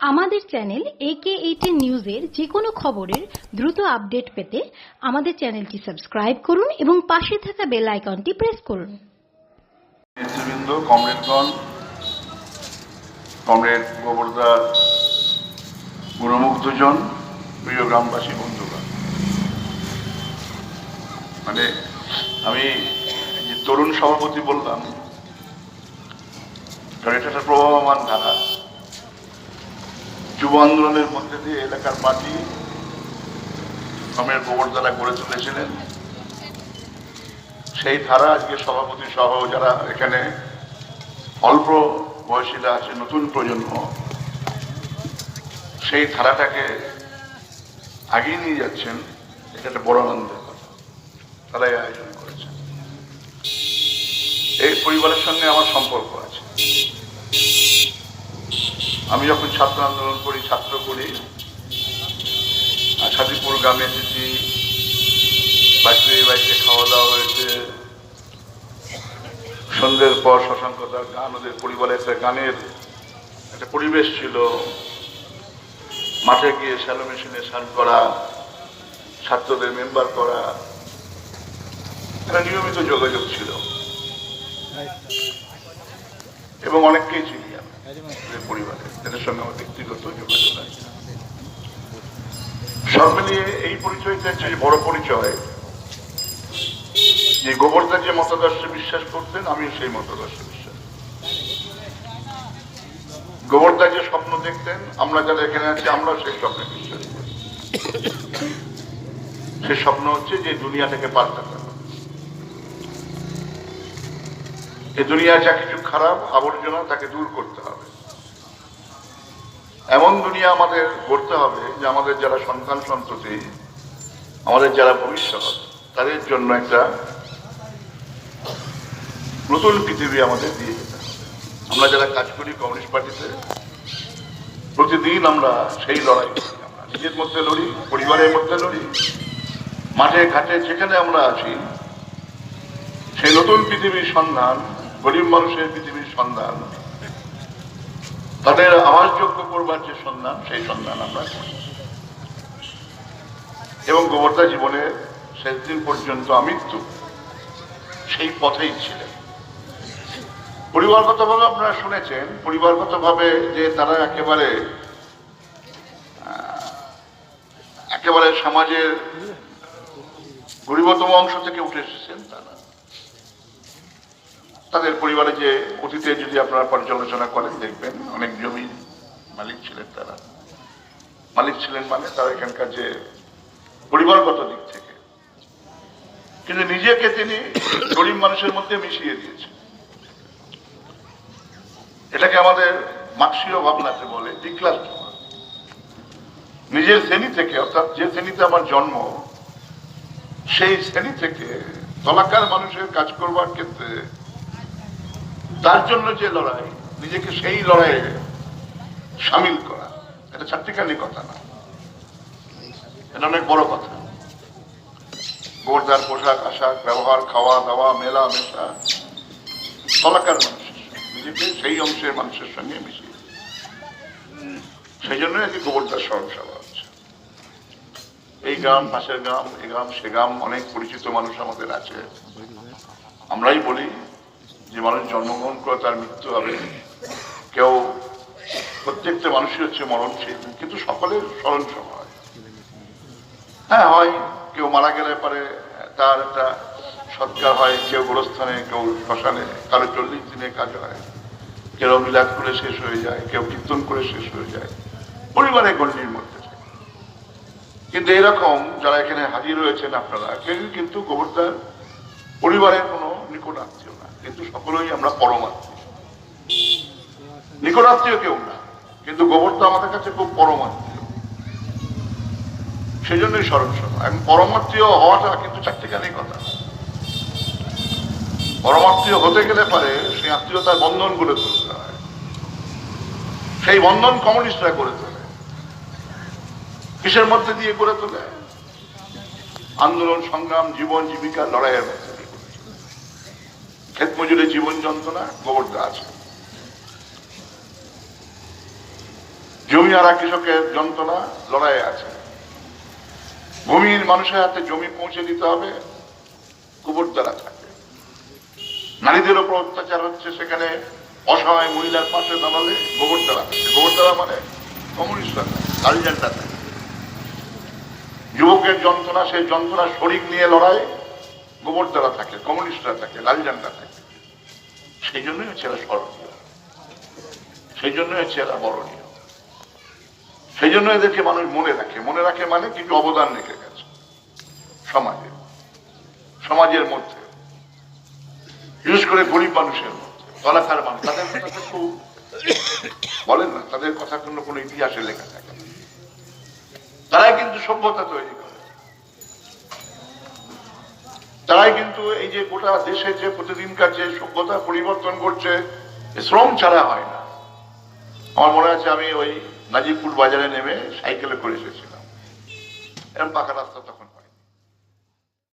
আমাদের চ্যানেল একে এইটিন নিউজের যে কোনো খবরের দ্রুত আপডেট পেতে আমাদের চ্যানেলটি সাবস্ক্রাইব করুন এবং পাশে থাকা বেল আইকনটি প্রেস করুন। নেতৃবৃন্দ, কমরেডগণ, কমরেড গোবরদা গুণমুগ্ধজন, প্রিয় গ্রামবাসী মানে আমি যে তরুণ সভাপতি বললাম এটা একটা প্রবাহমান ধারা। যুব আন্দোলনের মধ্যে দিয়ে এলাকার পার্টি কমরেড গোবরদারা গড়ে তুলেছিলেন। সেই ধারা আজকে সভাপতি সহ যারা এখানে অল্প বয়সীরা আছে, নতুন প্রজন্ম, সেই ধারাটাকে আগিয়ে নিয়ে যাচ্ছেন। এটা একটা বড় আনন্দের কথা। তারাই আয়োজন করেছেন। এই পরিবারের সঙ্গে আমার সম্পর্ক আছে। আমি যখন ছাত্র আন্দোলন করি, ছাত্র করি, আর সাদিপুর গ্রামে এসেছি বাজপেয়ী বাড়িতে খাওয়া দাওয়া হয়েছে। সন্ধ্যের পর শশাঙ্কতার গান, ওদের পরিবারে একটা গানের একটা পরিবেশ ছিল। মাঠে গিয়ে শ্যালো মেশিনে স্নান করা, ছাত্রদের মেম্বার করা, একটা নিয়মিত যোগাযোগ ছিল। এবং অনেককেই এদের পরিবারে সব মিলিয়ে এই পরিচয়টা যে বড় পরিচয়, যে গোবরদা যে মতাদর্শে বিশ্বাস করতেন আমিও সেই মতাদর্শে বিশ্বাস করি। যে স্বপ্ন দেখতেন, আমরা যারা এখানে আছি আমরা সেই স্বপ্নে বিশ্বাস সে স্বপ্ন হচ্ছে যে দুনিয়াটাকে পাল্টাতে হবে এই দুনিয়া যা কিছু খারাপ আবর্জনা তাকে দূর করতে হবে। এমন দুনিয়া আমাদের গড়তে হবে যে আমাদের যারা সন্তান সন্ততি, আমাদের যারা ভবিষ্যৎ, তাদের জন্য একটা নতুন পৃথিবী আমাদের দিয়ে যেতে আমরা যারা কাজ করি কমিউনিস্ট পার্টিতে, প্রতিদিন আমরা সেই লড়াই আমরা নিজের মধ্যে লড়ি, পরিবারের মধ্যে লড়ি, মাঠে, ঘাটে যেখানে আমরা আছি সেই নতুন পৃথিবীর সন্ধান গরিব মানুষের পৃথিবীর সন্ধান। তাদের আবাসযোগ্য করবার যে সন্ধান, সেই সন্ধান আমরা এবং গোবর্ধা জীবনের শেষ দিন পর্যন্ত আমৃত্যু সেই পথেই ছিলেন। পরিবারগতভাবে আপনারা শুনেছেন, পরিবারগতভাবে যে তারা একেবারে একেবারে সমাজের গরিবতম অংশ থেকে উঠে এসেছেন তারা। তাদের পরিবারে যে অতীতে যদি আপনারা পর্যালোচনা করেন, দেখবেন অনেক জমি মালিক ছিলেন তারা। মালিক ছিলেন মানে তারা এখানকার যে পরিবারগত দিক থেকে। কিন্তু নিজেকে তিনি গরিব মানুষের মধ্যে মিশিয়ে দিয়েছেন। এটাকে আমাদের মার্ক্সীয় ভাবনাতে বলে ডিক্লাস নিজের শ্রেণি থেকে, অর্থাৎ যে শ্রেণীতে আমার জন্ম, সেই শ্রেণি থেকে তলাকার মানুষের কাজ করবার ক্ষেত্রে তার জন্য যে লড়াই, নিজেকে সেই লড়াইয়ে সামিল করা, এটা চারটিখানি কথা না। এটা অনেক বড় কথা। গোরদার পোশাক, আশাক, ব্যবহার, খাওয়া, দাওয়া, মেলা, মেশা তলাকার মানুষের নিজেকে সেই অংশের মানুষের সঙ্গে মিশিয়ে। সেই জন্যই আজকে গোবরদার স্মরণ সভা হচ্ছে। এই গ্রাম, পাশের গ্রাম এই গ্রাম, সে গ্রাম, অনেক পরিচিত মানুষ আমাদের আছে। আমরাই বলি মানুষ জন্মগ্রহণ করে তার মৃত্যু হবে। কেউ প্রত্যেকটা মানুষই হচ্ছে মরণশীল, কিন্তু সকলের স্মরণ হয়। হ্যাঁ হয়, কেউ মারা গেলে পরে তার একটা সৎকার হয়, কেউ গোরস্থানে, কেউ শ্মশানে, কারও চল্লিশ দিনে কাজ হয়। কেউ বিলাস করে শেষ হয়ে যায়, কেউ কীর্তন করে শেষ হয়ে যায়। পরিবারের গণ্ডির মধ্যে কিন্তু এরকম যারা এখানে হাজির হয়েছেন আপনারা কেউ কিন্তু গোবরদার পরিবারের কোনো নিকট আত্মীয় না, কিন্তু সকলেই আমরা পরমাত্মীয়। নিকট আত্মীয় কেউ না, কিন্তু গোবরদা আমাদের কাছে খুব পরমাত্মীয়। সেই জন্যই স্মরণ সভা এখন পরমাত্মীয় হওয়াটা কিন্তু চারটিখানি কথা। পরমাত্মীয় হতে গেলে পারে সেই আত্মীয়তার বন্ধন গড়ে তুলতে হয়। সেই বন্ধন কমিউনিস্টরা করে তোলে। কিসের মধ্যে দিয়ে করে তোলে? আন্দোলন, সংগ্রাম, জীবন জীবিকা লড়াইয়ের মধ্যে। ক্ষেত মজুরের জীবন যন্ত্রণা গোবরদা আছে। জমি হারা কৃষকের যন্ত্রণা লড়াই আছে। ভূমির মানুষের হাতে জমি পৌঁছে দিতে হবে, গোবর দ্বারা থাকে। নারীদের ওপর অত্যাচার হচ্ছে, সেখানে অসহায় মহিলার পাশে দাঁড়ালে গোবর দ্বারা থাকে। গোবর দ্বারা মানে কমিউনিস্টরা থাকে। যুবকের যন্ত্রণা, সেই যন্ত্রণা শরিক নিয়ে লড়াই গোবর দ্বারা থাকে, কমিউনিস্টরা থাকে লাল ঝান্ডা থাকে। সেই জন্যই হচ্ছে এরা স্মরণীয়। সেই জন্যই হচ্ছে এরা বরণীয়। সেই জন্য এদেরকে মানুষ মনে রাখে। মনে রাখে মানে কিছু অবদান রেখে গেছে সমাজে, সমাজের মধ্যে, বিশেষ করে গরিব মানুষের মধ্যে তলাকার মানুষ। তাদের কথা খুব বলেন না, তাদের কথা কোনো কোনো ইতিহাসে লেখা থাকে না। তারাই কিন্তু সভ্যতা তৈরি করে। তারাই কিন্তু এই যে গোটা দেশে যে প্রতিদিনকার যে সভ্যতা পরিবর্তন করছে শ্রম ছাড়া হয় না। আমার মনে আছে আমি ওই নাজিবপুর বাজারে নেমে সাইকেলে করে এসেছিলাম। এরকম পাকা রাস্তা তখন